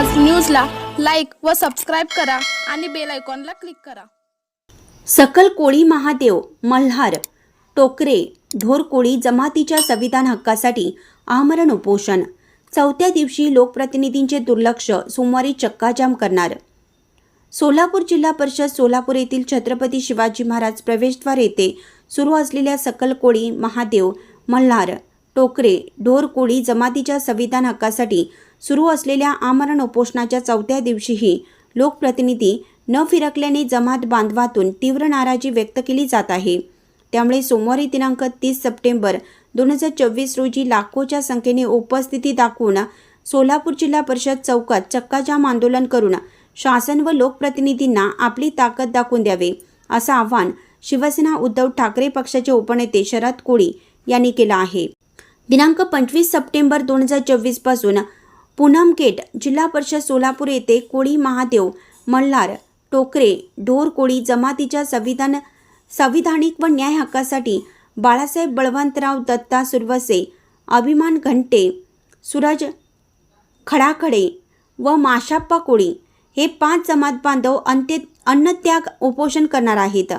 व सबस्क्राईब करा आणि बेल आयकॉनला क्लिक करा. सकल कोळी महादेव मल्हार टोकरे ढोरकोळी जमातीच्या संविधान हक्कासाठी आमरण उपोषण. चौथ्या दिवशी लोकप्रतिनिधींचे दुर्लक्ष सोमवारी चक्काजाम करणार. सोलापूर जिल्हा परिषद सोलापूर येथील छत्रपती शिवाजी महाराज प्रवेशद्वार येथे सुरू असलेल्या सकल कोळी महादेव मल्हार टोकरे ढोरकोळी जमातीच्या संविधान हक्कासाठी सुरू असलेल्या आमरण उपोषणाच्या चौथ्या दिवशीही लोकप्रतिनिधी न फिरकल्याने जमात बांधवातून तीव्र नाराजी व्यक्त केली जात आहे. त्यामुळे सोमवारी दिनांक तीस सप्टेंबर दोन हजार चोवीस रोजी लाखोच्या संख्येने उपस्थिती दाखवून सोलापूर जिल्हा परिषद चौकात चक्काजाम आंदोलन करून शासन व लोकप्रतिनिधींना आपली ताकद दाखवून द्यावे असं आवाहन शिवसेना उद्धव ठाकरे पक्षाचे उपनेते शरद कोळी यांनी केलं आहे. दिनांक पंचवीस सप्टेंबर दोन हजार चोवीसपासून पासून पूनमकेट जिल्हा परिषद सोलापूर येथे कोळी महादेव मल्हार टोकरे ढोर कोळी जमातीच्या संविधान संविधानिक व न्याय हक्कासाठी बाळासाहेब बळवंतराव दत्ता सुरवसे अभिमान घंटे सूरज खडाखडे व माशाप्पा कोळी हे पाच जमात बांधव अंत्य अन्नत्याग उपोषण करणार आहेत.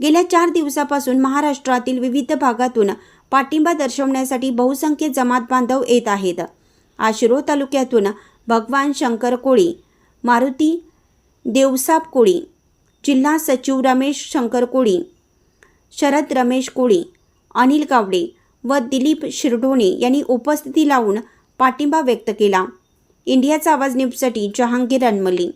गेल्या चार दिवसापासून महाराष्ट्रातील विविध भागातून पाठिंबा दर्शवण्यासाठी बहुसंख्य जमात बांधव येत आहेत. आशिरो तालुक्यातून भगवान शंकर कोळी मारुती देवसाप कोळी जिल्हा सचिव रमेश शंकर कोळी शरद रमेश कोळी अनिल गावडे व दिलीप शिरढोणे यांनी उपस्थिती लावून पाठिंबा व्यक्त केला. इंडियाचा आवाज न्यूजसाठी जहांगीर अनमली.